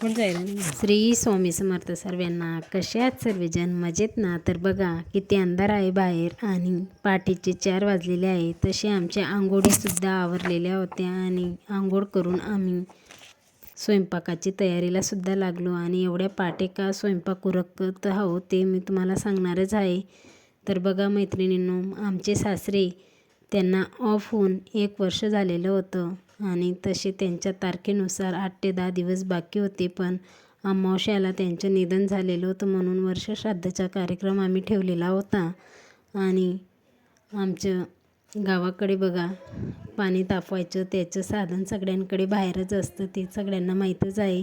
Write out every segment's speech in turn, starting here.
श्री स्वामी समर्थ सर्वांना कसे आहेत सर्वजण मजेत ना? तर बघा किती अंधार आहे बाहेर आणि पाठीचे चार वाजलेले आहे तसे आमच्या आंघोळीसुद्धा आवरलेल्या होत्या आणि आंघोळ करून आम्ही स्वयंपाकाची तयारीला सुद्धा लागलो आणि एवढ्या पहाटे का स्वयंपाक उरकत आहो ते मी तुम्हाला सांगणारच आहे. तर बघा मैत्रिणींनो आमचे सासरे त्यांना ऑफ होऊन एक वर्ष झालेलं होतं. आणि तसे त्यांच्या तारखेनुसार आठ ते दहा दिवस बाकी होते पण अमावश्याला त्यांचं निधन झालेलं होतं म्हणून वर्षश्राद्धाचा कार्यक्रम आम्ही ठेवलेला होता. आणि आमचं गावाकडे बघा पाणी तापवायचं त्याचं साधन सगळ्यांकडे बाहेरच असतं ते सगळ्यांना माहीतच आहे.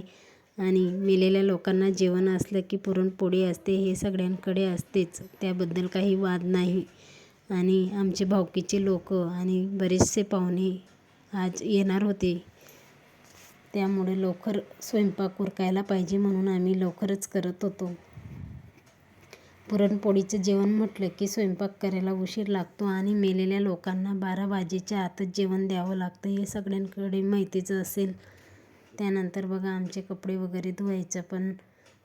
आणि मेलेल्या लोकांना जेवण असलं की पुरणपोळी असते हे सगळ्यांकडे असतेच त्याबद्दल काही वाद नाही. आणि आमचे भावकीचे लोक आणि बरेचसे पाहुणे आज येणार होते. त्यामुळे लवकर स्वयंपाक उरकायला पाहिजे म्हणून आम्ही लवकरच करत होतो. पुरणपोळीचं जेवण म्हटलं की स्वयंपाक करायला उशीर लागतो आणि मेलेल्या लोकांना बारा वाजेच्या आतच जेवण द्यावं लागतं. हे सगळ्यांकडे माहितीच असेल. त्यानंतर बघा आमचे कपडे वगैरे धुवायचं पण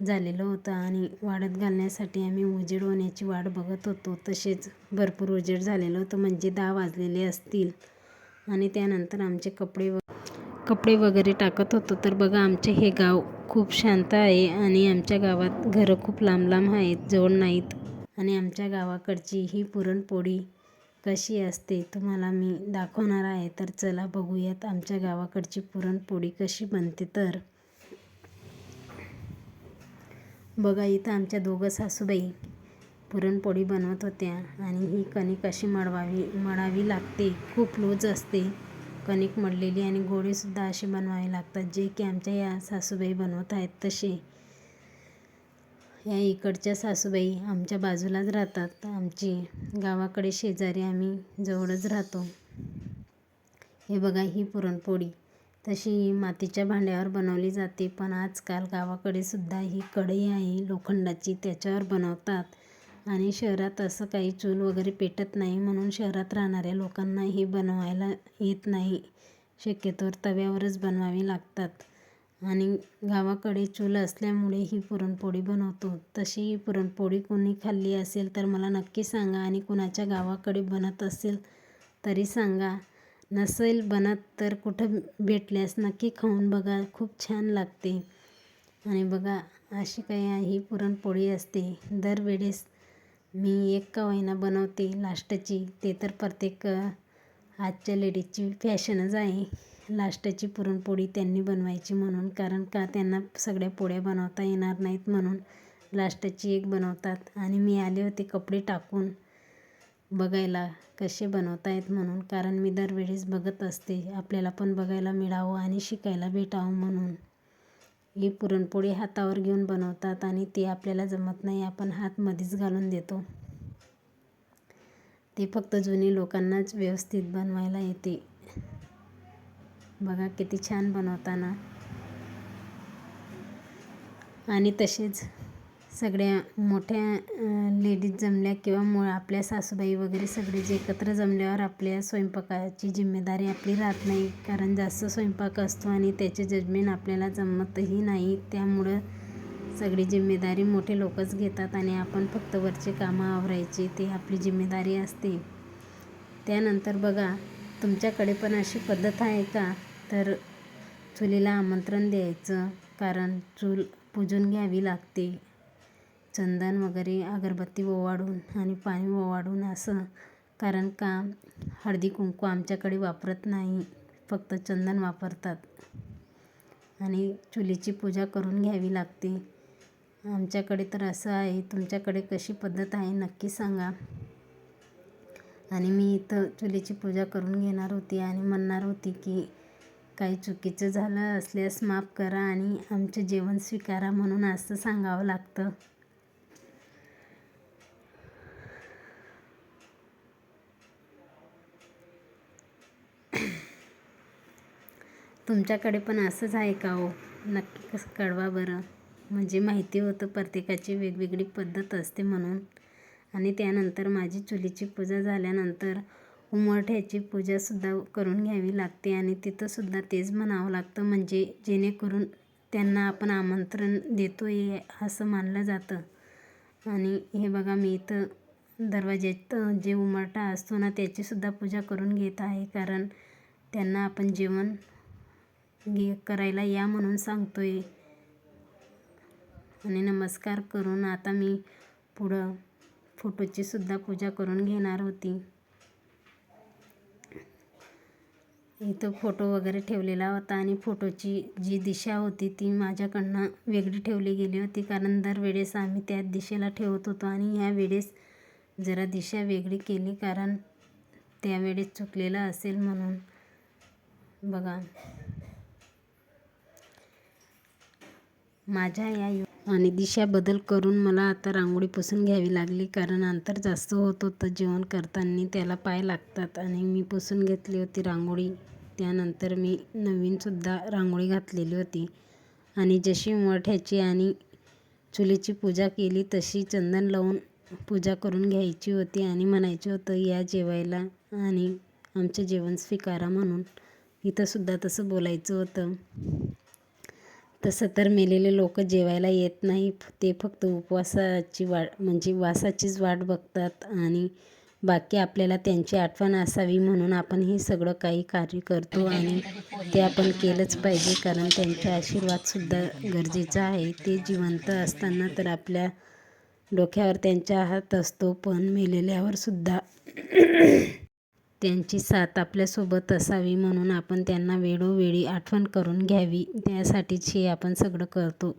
झालेलं होतं आणि वाढत घालण्यासाठी आम्ही उजेड होण्याची वाट बघत होतो. तसेच भरपूर उजेड झालेलं होतं. म्हणजे दहा वाजलेले असतील. आणि त्यानंतर आमचे कपडे व कपडे वगैरे टाकत होतो. तर बघा आमचे हे गाव खूप शांत आहे आणि आमच्या गावात घरं खूप लांब लांब आहेत जवळ नाहीत. आणि आमच्या गावाकडची ही पुरणपोळी कशी असते तुम्हाला मी दाखवणार आहे. तर चला बघूयात आमच्या गावाकडची पुरणपोळी कशी बनते तर. बघा इथं आमच्या दोघं सासूबाई पुरणपोळी बनवत होत्या आणि ही कणिक अशी मळवावी मळावी लागते. खूप लूज असते. कणिक मळलेली आणि गोळीसुद्धा असे बनवावे लागतात. जे की आमच्या या सासूबाई बनवत आहेत तसे. या इकडच्या सासूबाई आमच्या बाजूलाच राहतात. आमची गावाकडे शेजारी आम्ही जवळच राहतो. हे बघा ही पुरणपोळी. तशी ही मातीच्या भांड्यावर बनवली जाते. पण आजकाल गावाकडे सुद्धा ही कढई आहे लोखंडाची त्याच्यावर बनवतात. आणि शहरात असं काही चूल वगैरे पेटत नाही म्हणून शहरात राहणाऱ्या लोकांना हे बनवायला येत नाही. शक्यतोवर तव्यावरच बनवावी लागतात. आणि गावाकडे चूल असल्यामुळे ही पुरणपोळी बनवतो. तशी ही पुरणपोळी कोणी खाल्ली असेल तर मला नक्की सांगा आणि कुणाच्या गावाकडे बनत असेल तरी सांगा. नसेल बनत तर कुठं भेटल्यास नक्की खाऊन बघा. खूप छान लागते. आणि बघा अशी काही ही पुरणपोळी असते. दरवेळेस मी एक का होईना बनवते लास्टची. ते तर प्रत्येक आजच्या लेडीजची फॅशनच आहे. लास्टची पुरणपोळी त्यांनी बनवायची म्हणून कारण का त्यांना सगळ्या पोळ्या बनवता येणार नाहीत म्हणून लास्टची एक बनवतात. आणि मी आले होते कपडे टाकून बघायला कसे बनवता येत म्हणून कारण मी दरवेळेस बघत असते. आपल्याला पण बघायला मिळावं आणि शिकायला भेटावं म्हणून. ही पुरणपोळी हातावर घेऊन बनवतात आणि ती आपल्याला जमत नाही आपण हात मध्येच घालून देतो. ते फक्त जुने लोकांनाच व्यवस्थित बनवायला येते. बघा किती छान बनवताना. आणि तसेच सगळ्या मोठ्या लेडीज जमल्या किंवा मु आपल्या सासूबाई वगैरे सगळे जे एकत्र जमल्यावर आपल्या स्वयंपाकाची जिम्मेदारी आपली राहत नाही. कारण जास्त स्वयंपाक असतो आणि त्याचे जजमेंट आपल्याला जमतही नाही. त्यामुळं सगळी जिम्मेदारी मोठे लोकच घेतात आणि आपण फक्त वरचे कामं आवरायचे ते आपली जिम्मेदारी असते. त्यानंतर बघा तुमच्याकडे पण अशी पद्धत आहे का? तर चुलीला आमंत्रण द्यायचं. कारण चूल पूजून घ्यावी लागते. चंदन वगैरे अगरबत्ती ओवाळून आणि पाणी ओवाळून असं. कारण का? हळदी कुंकू आमच्याकडे वापरत नाही. फक्त चंदन वापरतात. आणि चुलीची पूजा करून घ्यावी लागते. आमच्याकडे तर असं आहे. तुमच्याकडे कशी पद्धत आहे नक्की सांगा. आणि मी इथं चुलीची पूजा करून घेणार होती आणि म्हणणार होती की काही चुकीचं झालं असल्यास माफ करा आणि आमचं जेवण स्वीकारा म्हणून असं सांगावं लागतं. तुमच्याकडे पण असंच आहे का हो? नक्की कसं कळवा बरं. म्हणजे माहिती होतं प्रत्येकाची वेगवेगळी पद्धत असते म्हणून. आणि त्यानंतर माझी चुलीची पूजा झाल्यानंतर उमरठ्याची पूजासुद्धा करून घ्यावी लागते आणि तिथंसुद्धा तेच म्हणावं लागतं. म्हणजे जेणेकरून त्यांना आपण आमंत्रण देतो आहे असं मानलं जातं. आणि हे बघा मी इथं दरवाज्यात जे उंबरठा असतो ना त्याचीसुद्धा पूजा करून घेत आहे. कारण त्यांना आपण जेवण घे करायला या म्हणून सांगतो आहे आणि नमस्कार करून आता मी पुढं फोटोची सुद्धा पूजा करून घेणार होती. इथं फोटो वगैरे ठेवलेला होता आणि फोटोची जी दिशा होती ती माझ्याकडनं वेगळी ठेवली गेली होती. कारण दरवेळेस आम्ही त्याच दिशेला ठेवत होतो आणि ह्या वेळेस जरा दिशा वेगळी केली कारण त्यावेळेस चुकलेलं असेल म्हणून. बघा. माझ्या या यो- आणि दिशा बदल करून मला आता रांगोळी पुसून घ्यावी लागली. कारण अंतर जास्त होत होतं जेवण करताना. त्याला पाय लागतात आणि मी पुसून घेतली होती रांगोळी. त्यानंतर मी नवीनसुद्धा रांगोळी घातलेली होती. आणि जशी मोठ्याची आणि चुलीची पूजा केली तशी चंदन लावून पूजा करून घ्यायची होती आणि म्हणायचं होतं या जेवायला आणि आमचं जेवण स्वीकारा म्हणून. इथंसुद्धा तसं बोलायचं होतं. तसं तर मेलेले लोक जेवायला येत नाही. ते फक्त उपवासाची वाट म्हणजे वासाचीच वाट बघतात आणि बाकी आपल्याला त्यांची आठवण असावी म्हणून आपण हे सगळं काही कार्य करतो आणि ते आपण केलंच पाहिजे. कारण त्यांचा आशीर्वादसुद्धा गरजेचा आहे. ते जिवंत असताना तर आपल्या डोक्यावर त्यांचा हात असतो पण मेलेल्यावर सुद्धा त्यांची साथ आपल्यासोबत असावी म्हणून आपण त्यांना वेळोवेळी आठवण करून घ्यावी. त्यासाठीच हे आपण सगळं करतो.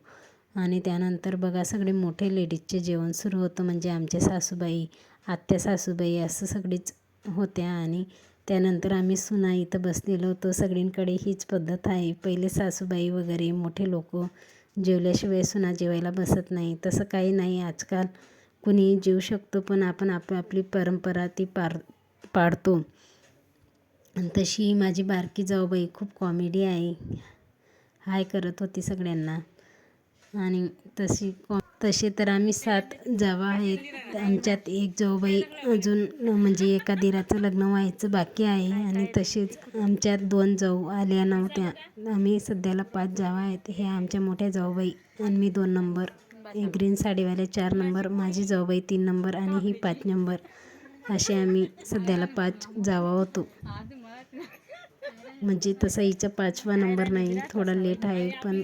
आणि त्यानंतर बघा सगळे मोठे लेडीजचे जेवण सुरू होतं म्हणजे आमच्या सासूबाई आत्या सासूबाई असं सगळीच होत्या. आणि त्यानंतर आम्ही सुना इथं बसलेलो होतो. सगळींकडे हीच पद्धत आहे. पहिले सासूबाई वगैरे मोठे लोक जेवल्याशिवाय सुना जेवायला बसत नाही. तसं काही नाही. आजकाल कुणीही जेवू शकतो पण आपण आप आपली परंपरा ती पार पाळतो आणि तशी माझी बारकी जाऊबाई खूप कॉमेडी आहे. हाय करत होती सगळ्यांना. आणि तशी कॉ तसे तर आम्ही सात जावा आहेत. आमच्यात एक जाऊबाई अजून म्हणजे एका दिराचं लग्न व्हायचं बाकी आहे. आणि तसेच आमच्यात दोन जाऊ आल्या नव्हत्या. आम्ही सध्याला पाच जावा आहेत. हे आमच्या मोठ्या जाऊबाई आणि मी दोन नंबर. एक ग्रीन साडीवाले चार नंबर. माझी जाऊबाई तीन नंबर आणि ही पाच नंबर. असे आम्ही सध्याला पाच जावा होतो. म्हणजे तसा हिचा पाचवा नंबर नाही थोडा लेट आहे पण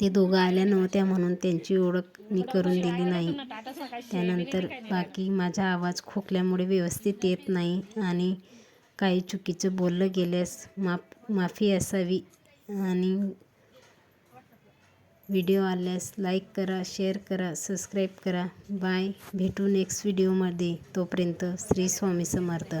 ते दोघं आल्या नव्हत्या म्हणून त्यांची ओळख मी करून दिली नाही. त्यानंतर बाकी माझा आवाज खोकल्यामुळे व्यवस्थित येत नाही आणि काही चुकीचं बोललं गेल्यास माफ माफी असावी आणि व्हिडिओ आल्यास लाईक करा शेअर करा सबस्क्राईब करा. बाय. भेटू नेक्स्ट व्हिडिओमध्ये. तोपर्यंत श्री स्वामी समर्थ.